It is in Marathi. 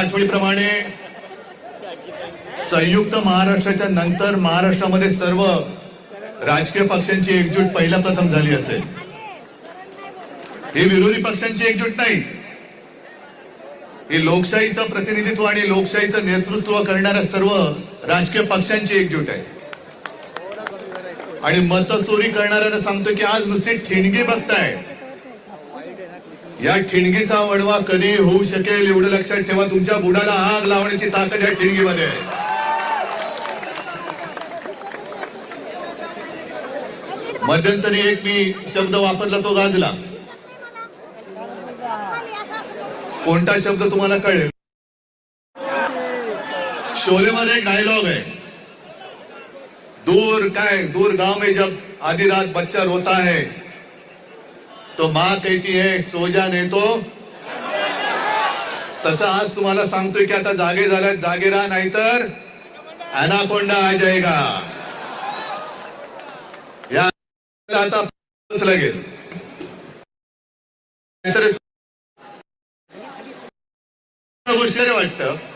आठवडीप्रमाणे संयुक्त महाराष्ट्राच्या नंतर महाराष्ट्रामध्ये सर्व राजकीय पक्षांची एकजूट पहिल्या प्रथम झाली असेल. ही विरोधी पक्षांची एकजूट नाही. ही लोकशाहीचं प्रतिनिधित्व आणि लोकशाहीचं नेतृत्व करणाऱ्या सर्व राजकीय पक्षांची एकजूट आहे. आणि मत चोरी करणाऱ्यांना सांगतो की आज नुसती ठिणगी बघताय. या ठिणगीचा वडवा कधी होऊ शकेल एवढं लक्षात ठेवा. तुमच्या बुडाला आग लावण्याची ताकद या ठिणगीमध्ये आहे. मध्यंतरी एक मी शब्द वापरला तो गाजला. कोणता शब्द तुम्हाला कळेल? शोलेमध्ये एक डायलॉग आहे. दूर काय दूर गांव में जब आधी रात बच्चा रोता है तो माँ कहती है सो जा नाही तो. तसं आज तुम्हाला सांगतोय की आता जागे झाल्यात जागे राहा नाहीतर अनाकोंडा आ जाएगा या आता लागेल. गोष्टी वाटतं.